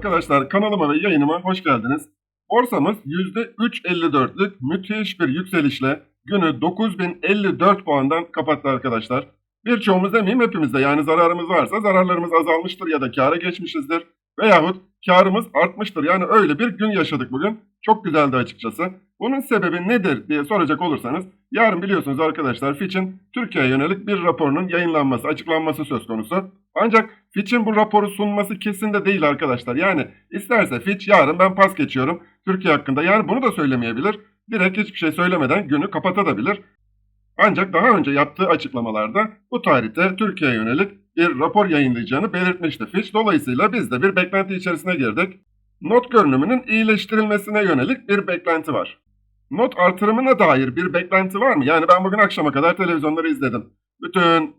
Arkadaşlar kanalıma ve yayınıma hoş geldiniz. Borsamız %3.54'lük müthiş bir yükselişle günü 9054 puandan kapattı arkadaşlar. Birçoğumuz demeyeyim hepimizde yani zararımız varsa zararlarımız azalmıştır ya da kâra geçmişizdir. Veyahut karımız artmıştır. Yani öyle bir gün yaşadık bugün. Çok güzeldi açıkçası. Bunun sebebi nedir diye soracak olursanız yarın biliyorsunuz arkadaşlar Fitch'in Türkiye'ye yönelik bir raporunun yayınlanması, açıklanması söz konusu. Ancak Fitch'in bu raporu sunması kesin de değil arkadaşlar. Yani isterse Fitch yarın ben pas geçiyorum Türkiye hakkında. Yani bunu da söylemeyebilir. Direkt hiçbir şey söylemeden günü kapatabilir. Ancak daha önce yaptığı açıklamalarda bu tarihte Türkiye'ye yönelik bir rapor yayınlayacağını belirtmişti Fitch. Dolayısıyla biz de bir beklenti içerisine girdik. Not görünümünün iyileştirilmesine yönelik bir beklenti var. Not artırımına dair bir beklenti var mı? Yani ben bugün akşama kadar televizyonları izledim. Bütün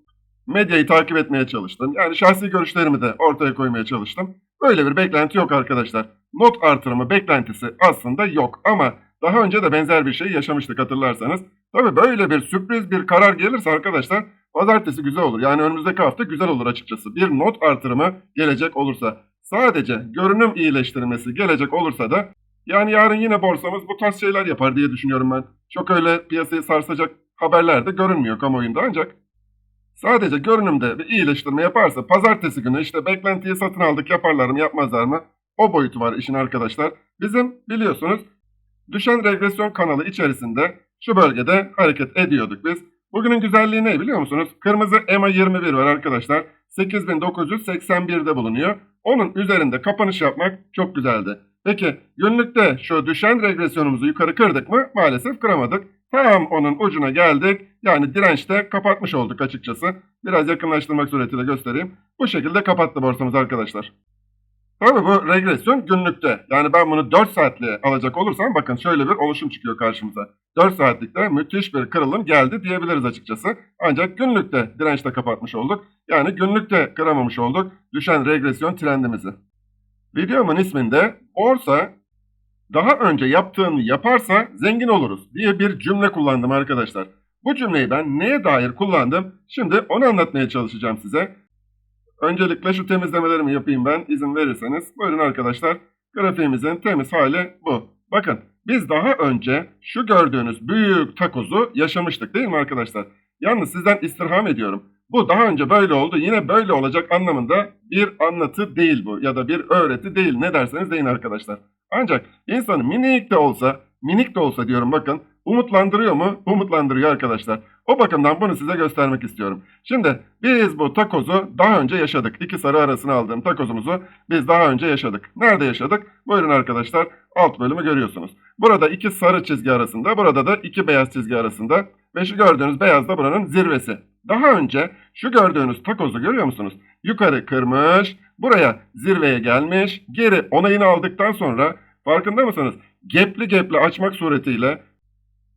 medyayı takip etmeye çalıştım. Yani şahsi görüşlerimi de ortaya koymaya çalıştım. Böyle bir beklenti yok arkadaşlar. Not artırımı beklentisi aslında yok ama daha önce de benzer bir şey yaşamıştık hatırlarsanız. Tabii böyle bir sürpriz bir karar gelirse arkadaşlar pazartesi güzel olur. Yani önümüzdeki hafta güzel olur açıkçası. Bir not artırımı gelecek olursa sadece görünüm iyileştirmesi gelecek olursa da yani yarın yine borsamız bu tarz şeyler yapar diye düşünüyorum ben. Çok öyle piyasayı sarsacak haberler de görünmüyor kamuoyunda ancak sadece görünümde bir iyileştirme yaparsa pazartesi günü işte beklentiyi satın aldık yaparlar mı yapmazlar mı? O boyutu var işin arkadaşlar. Bizim biliyorsunuz düşen regresyon kanalı içerisinde şu bölgede hareket ediyorduk biz. Bugünün güzelliği ne biliyor musunuz? Kırmızı EMA 21 var arkadaşlar. 8981'de bulunuyor. Onun üzerinde kapanış yapmak çok güzeldi. Peki günlükte şu düşen regresyonumuzu yukarı kırdık mı? Maalesef kıramadık. Tam onun ucuna geldik. Yani dirençte kapatmış olduk açıkçası. Biraz yakınlaştırmak suretiyle göstereyim. Bu şekilde kapattı borsamız arkadaşlar. Tabii bu regresyon günlükte. Yani ben bunu 4 saatliğe alacak olursam bakın şöyle bir oluşum çıkıyor karşımıza. 4 saatlikte müthiş bir kırılım geldi diyebiliriz açıkçası. Ancak günlükte dirençte kapatmış olduk. Yani günlükte kıramamış olduk düşen regresyon trendimizi. Videomun isminde borsa daha önce yaptığını yaparsa zengin oluruz diye bir cümle kullandım arkadaşlar. Bu cümleyi ben neye dair kullandım? Şimdi onu anlatmaya çalışacağım size. Öncelikle şu temizlemelerimi yapayım ben izin verirseniz. Buyurun arkadaşlar. Grafiğimizin temiz hali bu. Bakın biz daha önce şu gördüğünüz büyük takozu yaşamıştık değil mi arkadaşlar? Yalnız sizden istirham ediyorum. Bu daha önce böyle oldu yine böyle olacak anlamında bir anlatı değil bu ya da bir öğreti değil ne derseniz deyin arkadaşlar. Ancak insanı minik de olsa minik de olsa diyorum bakın umutlandırıyor mu? Umutlandırıyor arkadaşlar. O bakımdan bunu size göstermek istiyorum. Şimdi biz bu takozu daha önce yaşadık. İki sarı arasına aldığım takozumuzu biz daha önce yaşadık. Nerede yaşadık? Buyurun arkadaşlar alt bölümü görüyorsunuz. Burada iki sarı çizgi arasında, burada da iki beyaz çizgi arasında ve şu gördüğünüz beyaz da buranın zirvesi. Daha önce şu gördüğünüz takozu görüyor musunuz? Yukarı kırmış, buraya zirveye gelmiş, geri onayını aldıktan sonra farkında mısınız? Gepli gepli açmak suretiyle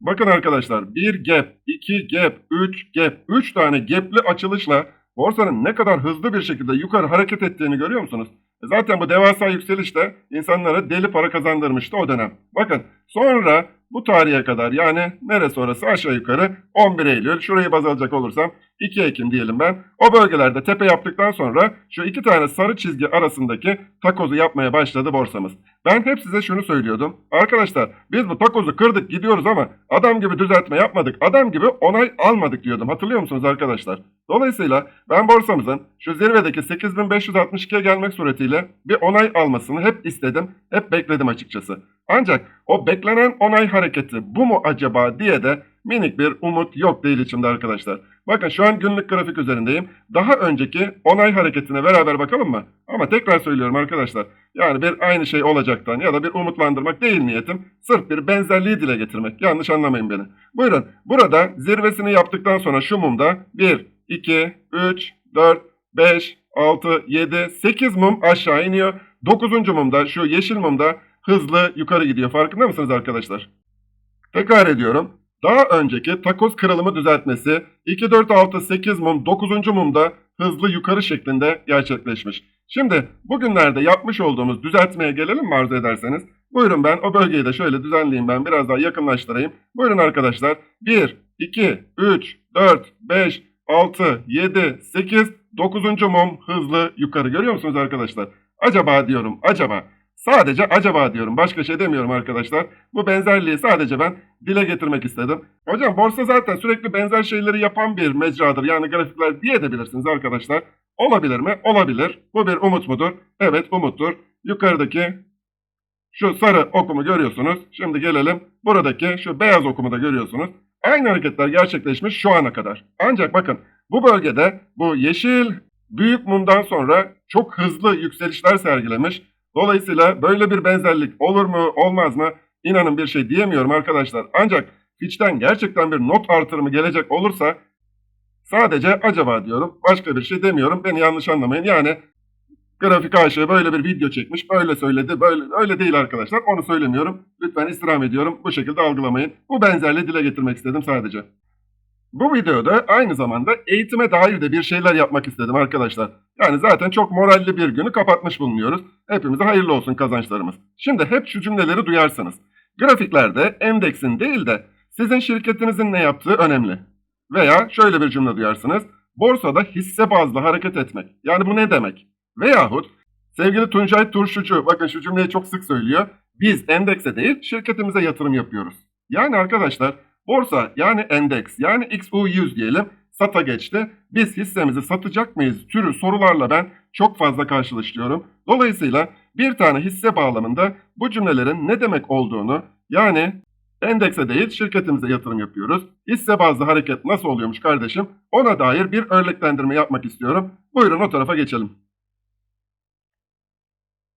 Bakın arkadaşlar bir gap, iki gap, üç gap, üç tane gapli açılışla borsanın ne kadar hızlı bir şekilde yukarı hareket ettiğini görüyor musunuz? E Zaten bu devasa yükseliş de insanlara deli para kazandırmıştı o dönem. Bakın sonra bu tarihe kadar yani neresi orası aşağı yukarı 11 Eylül şurayı baz alacak olursam 2 Ekim diyelim ben. O bölgelerde tepe yaptıktan sonra şu iki tane sarı çizgi arasındaki takozu yapmaya başladı borsamız. Ben hep size şunu söylüyordum. Arkadaşlar biz bu takozu kırdık gidiyoruz ama adam gibi düzeltme yapmadık. Adam gibi onay almadık diyordum. Hatırlıyor musunuz arkadaşlar? Dolayısıyla ben borsamızın şu zirvedeki 8562'ye gelmek suretiyle bir onay almasını hep istedim. Hep bekledim açıkçası. Ancak o beklenen onay hareketi bu mu acaba diye de minik bir umut yok değil içimde arkadaşlar. Bakın şu an günlük grafik üzerindeyim. Daha önceki onay hareketine beraber bakalım mı? Ama tekrar söylüyorum arkadaşlar. Yani bir aynı şey olacaktan ya da bir umutlandırmak değil niyetim. Sırf bir benzerliği dile getirmek. Yanlış anlamayın beni. Buyurun. Burada zirvesini yaptıktan sonra şu mumda 1, 2, 3, 4, 5, 6, 7, 8 mum aşağı iniyor. 9. mumda şu yeşil mumda hızlı yukarı gidiyor. Farkında mısınız arkadaşlar? Tekrar ediyorum. Daha önceki takoz kırılımı düzeltmesi 2, 4, 6, 8 mum 9. mumda hızlı yukarı şeklinde gerçekleşmiş. Şimdi bugünlerde yapmış olduğumuz düzeltmeye gelelim mi arzu ederseniz? Buyurun ben o bölgeyi de şöyle düzenleyeyim ben biraz daha yakınlaştırayım. Buyurun arkadaşlar 1, 2, 3, 4, 5, 6, 7, 8, 9. mum hızlı yukarı görüyor musunuz arkadaşlar? Acaba diyorum acaba. Sadece acaba diyorum. Başka şey demiyorum arkadaşlar. Bu benzerliği sadece ben dile getirmek istedim. Hocam borsa zaten sürekli benzer şeyleri yapan bir mecradır. Yani grafikler diye edebilirsiniz arkadaşlar. Olabilir mi? Olabilir. Bu bir umut mudur? Evet umuttur. Yukarıdaki şu sarı okumu görüyorsunuz. Şimdi gelelim buradaki şu beyaz okumu da görüyorsunuz. Aynı hareketler gerçekleşmiş şu ana kadar. Ancak bakın bu bölgede bu yeşil büyük mumdan sonra çok hızlı yükselişler sergilemiş. Dolayısıyla böyle bir benzerlik olur mu olmaz mı inanın bir şey diyemiyorum arkadaşlar. Ancak Fitch'ten gerçekten bir not artırımı gelecek olursa sadece acaba diyorum. Başka bir şey demiyorum. Beni yanlış anlamayın. Yani grafik aşığı böyle bir video çekmiş. Böyle söyledi. Böyle öyle değil arkadaşlar. Onu söylemiyorum. Lütfen istirham ediyorum. Bu şekilde algılamayın. Bu benzerliği dile getirmek istedim sadece. Bu videoda aynı zamanda eğitime dair de bir şeyler yapmak istedim arkadaşlar. Yani zaten çok moralli bir günü kapatmış bulunuyoruz. Hepimize hayırlı olsun kazançlarımız. Şimdi hep şu cümleleri duyarsınız. Grafiklerde endeksin değil de sizin şirketinizin ne yaptığı önemli. Veya şöyle bir cümle duyarsınız. Borsada hisse bazlı hareket etmek. Yani bu ne demek? Veyahut sevgili Tuncay Turşucu bakın şu cümleyi çok sık söylüyor. Biz endekse değil şirketimize yatırım yapıyoruz. Yani arkadaşlar borsa yani endeks yani XU100 diyelim sata geçti. Biz hissemizi satacak mıyız türü sorularla ben çok fazla karşılaşıyorum. Dolayısıyla bir tane hisse bağlamında bu cümlelerin ne demek olduğunu yani endekse değil şirketimize yatırım yapıyoruz. Hisse bazlı hareket nasıl oluyormuş kardeşim ona dair bir örneklendirme yapmak istiyorum. Buyurun o tarafa geçelim.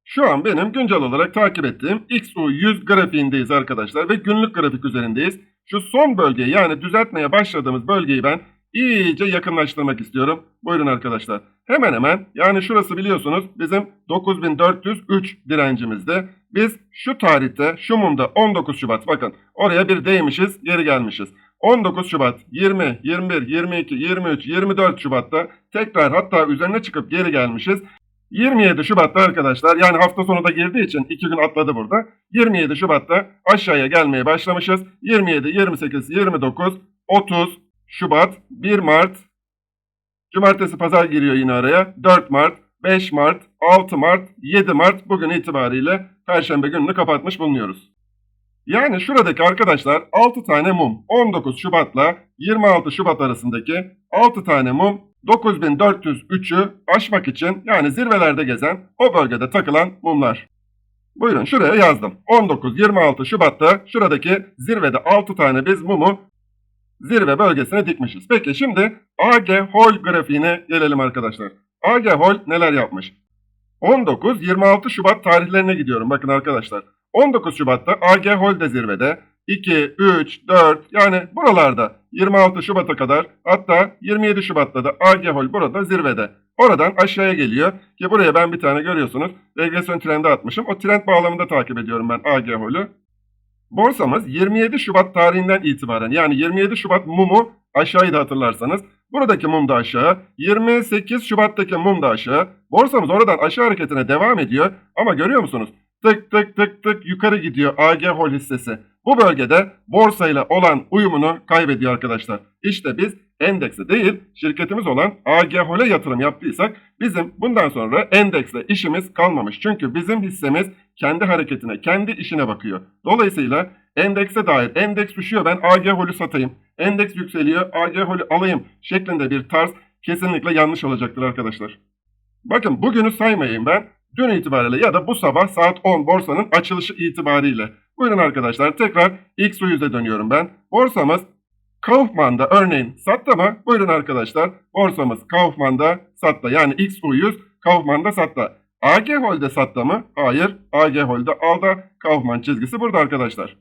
Şu an benim güncel olarak takip ettiğim XU100 grafiğindeyiz arkadaşlar ve günlük grafik üzerindeyiz. Şu son bölgeyi yani düzeltmeye başladığımız bölgeyi ben iyice yakınlaştırmak istiyorum. Buyurun arkadaşlar. Hemen hemen yani şurası biliyorsunuz bizim 9403 direncimizde. Biz şu tarihte şu mumda 19 Şubat bakın oraya bir değmişiz geri gelmişiz. 19 Şubat, 20, 21, 22, 23, 24 Şubat'ta tekrar hatta üzerine çıkıp geri gelmişiz. 27 Şubat'ta arkadaşlar yani hafta sonu da girdiği için 2 gün atladı burada. 27 Şubat'ta aşağıya gelmeye başlamışız. 27, 28, 29, 30 Şubat, 1 Mart, Cumartesi pazar giriyor yine araya. 4 Mart, 5 Mart, 6 Mart, 7 Mart bugün itibariyle Perşembe gününü kapatmış bulunuyoruz. Yani şuradaki arkadaşlar 6 tane mum 19 Şubat'la 26 Şubat arasındaki 6 tane mum 9403'ü aşmak için yani zirvelerde gezen o bölgede takılan mumlar. Buyurun şuraya yazdım. 19-26 Şubat'ta şuradaki zirvede 6 tane biz mumu zirve bölgesine dikmişiz. Peki şimdi AG Hol grafiğine gelelim arkadaşlar. AG Hol neler yapmış? 19-26 Şubat tarihlerine gidiyorum bakın arkadaşlar. 19 Şubat'ta AG Hol de zirvede. 2, 3, 4 yani buralarda 26 Şubat'a kadar hatta 27 Şubat'ta da AG Hol burada zirvede. Oradan aşağıya geliyor ki buraya ben bir tane görüyorsunuz regresyon trendi atmışım. O trend bağlamında takip ediyorum ben AG Hol'ü. Borsamız 27 Şubat tarihinden itibaren yani 27 Şubat mumu aşağıyı da hatırlarsanız buradaki mum da aşağı 28 Şubat'taki mum da aşağı borsamız oradan aşağı hareketine devam ediyor ama görüyor musunuz tık tık tık tık yukarı gidiyor AG Hol hissesi. Bu bölgede borsayla olan uyumunu kaybediyor arkadaşlar. İşte biz endekse değil şirketimiz olan AG Hol'e yatırım yaptıysak bizim bundan sonra endeksle işimiz kalmamış. Çünkü bizim hissemiz kendi hareketine, kendi işine bakıyor. Dolayısıyla endekse dair endeks düşüyor ben AG Hol'ü satayım. Endeks yükseliyor AG Hol'ü alayım şeklinde bir tarz kesinlikle yanlış olacaktır arkadaşlar. Bakın bugünü saymayayım ben. Dün itibariyle ya da bu sabah saat 10 borsanın açılışı itibariyle. Buyurun arkadaşlar tekrar XU100'e dönüyorum ben. Borsamız Kaufman'da örneğin sattı mı? Buyurun arkadaşlar borsamız Kaufman'da sattı. Yani XU100 Kaufman'da sattı. AG Hol'de sattı mı? Hayır. AG Hol'de aldı. Kaufman çizgisi burada arkadaşlar.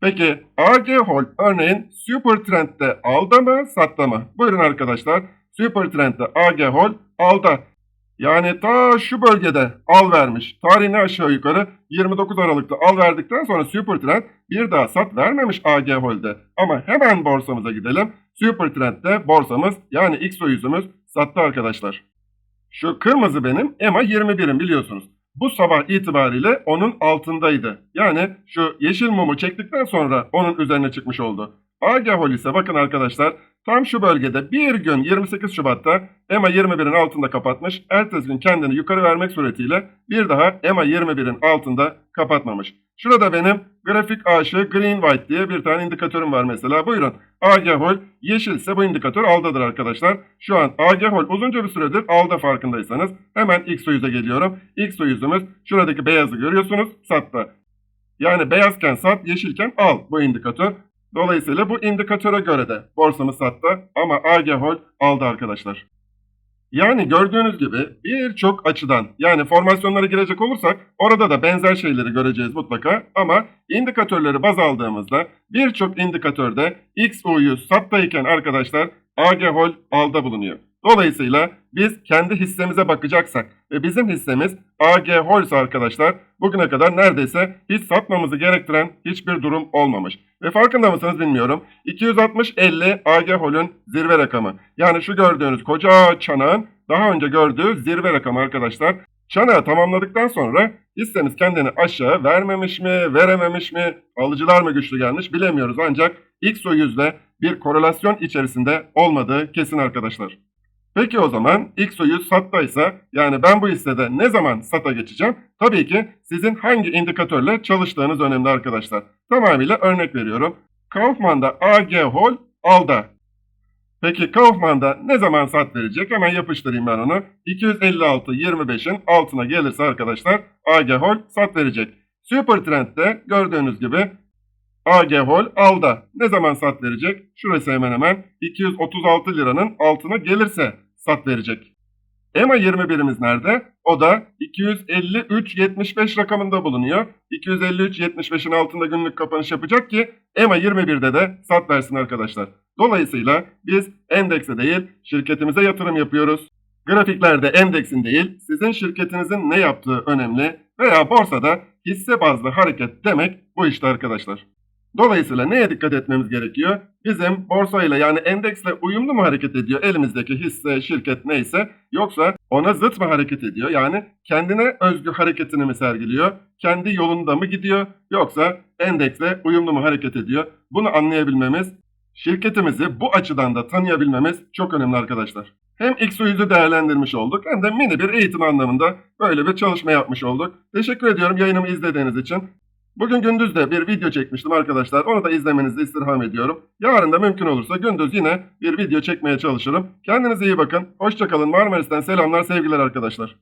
Peki AG Hol örneğin Super Trend'de aldı mı sattı mı? Buyurun arkadaşlar. Super Trend'de AG Hol aldı. Yani ta şu bölgede al vermiş. Tarihini aşağı yukarı 29 Aralık'ta al verdikten sonra Supertrend bir daha sat vermemiş AG Hold'e. Ama hemen borsamıza gidelim. Supertrend'de borsamız yani XO yüzümüz sattı arkadaşlar. Şu kırmızı benim EMA 21'im biliyorsunuz. Bu sabah itibariyle onun altındaydı. Yani şu yeşil mumu çektikten sonra onun üzerine çıkmış oldu. Agehol ise bakın arkadaşlar tam şu bölgede bir gün 28 Şubat'ta EMA 21'in altında kapatmış. Ertesi gün kendini yukarı vermek suretiyle bir daha EMA 21'in altında kapatmamış. Şurada benim grafik aşı green white diye bir tane indikatörüm var mesela. Buyurun. Agehol yeşilse bu indikatör aldadır arkadaşlar. Şu an Agehol uzunca bir süredir alda farkındaysanız. Hemen X100'e geliyorum. X100'ümüz şuradaki beyazı görüyorsunuz. Satta. Yani beyazken sat, yeşilken al bu indikatör. Dolayısıyla bu indikatöre göre de borsamız sattı ama Agehol aldı arkadaşlar. Yani gördüğünüz gibi birçok açıdan yani formasyonlara girecek olursak orada da benzer şeyleri göreceğiz mutlaka ama indikatörleri baz aldığımızda birçok indikatörde XU100 sattayken arkadaşlar Agehol alda bulunuyor. Dolayısıyla biz kendi hissemize bakacaksak ve bizim hissemiz AG Holz arkadaşlar bugüne kadar neredeyse hiç satmamızı gerektiren hiçbir durum olmamış. Ve farkında mısınız bilmiyorum. 260-50 AG Hol'ün zirve rakamı. Yani şu gördüğünüz koca çanağın daha önce gördüğü zirve rakamı arkadaşlar. Çanağı tamamladıktan sonra hissemiz kendini aşağı vermemiş mi, verememiş mi, alıcılar mı güçlü gelmiş bilemiyoruz. Ancak XO100'de bir korelasyon içerisinde olmadığı kesin arkadaşlar. Peki o zaman XO100 sattaysa yani ben bu hissede ne zaman sata geçeceğim? Tabii ki sizin hangi indikatörle çalıştığınız önemli arkadaşlar. Tamamıyla örnek veriyorum. Kaufman'da AG Hol alda. Peki Kaufman'da ne zaman sat verecek? Hemen yapıştırayım ben onu. 256.25'in altına gelirse arkadaşlar AG Hol sat verecek. Super Trend'de gördüğünüz gibi AG Hol alda. Ne zaman sat verecek? Şurası hemen hemen 236 liranın altına gelirse sat verecek. EMA 21'imiz nerede? O da 253.75 rakamında bulunuyor. 253.75'in altında günlük kapanış yapacak ki EMA 21'de de sat versin arkadaşlar. Dolayısıyla biz endekse değil şirketimize yatırım yapıyoruz. Grafiklerde endeksin değil sizin şirketinizin ne yaptığı önemli veya borsada hisse bazlı hareket demek bu işte arkadaşlar. Dolayısıyla neye dikkat etmemiz gerekiyor? Bizim borsayla yani endeksle uyumlu mu hareket ediyor elimizdeki hisse, şirket neyse yoksa ona zıt mı hareket ediyor? Yani kendine özgü hareketini mi sergiliyor? Kendi yolunda mı gidiyor? Yoksa endeksle uyumlu mu hareket ediyor? Bunu anlayabilmemiz, şirketimizi bu açıdan da tanıyabilmemiz çok önemli arkadaşlar. Hem X100'ü değerlendirmiş olduk hem de mini bir eğitim anlamında böyle bir çalışma yapmış olduk. Teşekkür ediyorum yayınımı izlediğiniz için. Bugün gündüz de bir video çekmiştim arkadaşlar. Onu da izlemenizi istirham ediyorum. Yarın da mümkün olursa gündüz yine bir video çekmeye çalışırım. Kendinize iyi bakın. Hoşçakalın. Marmaris'ten selamlar, sevgiler arkadaşlar.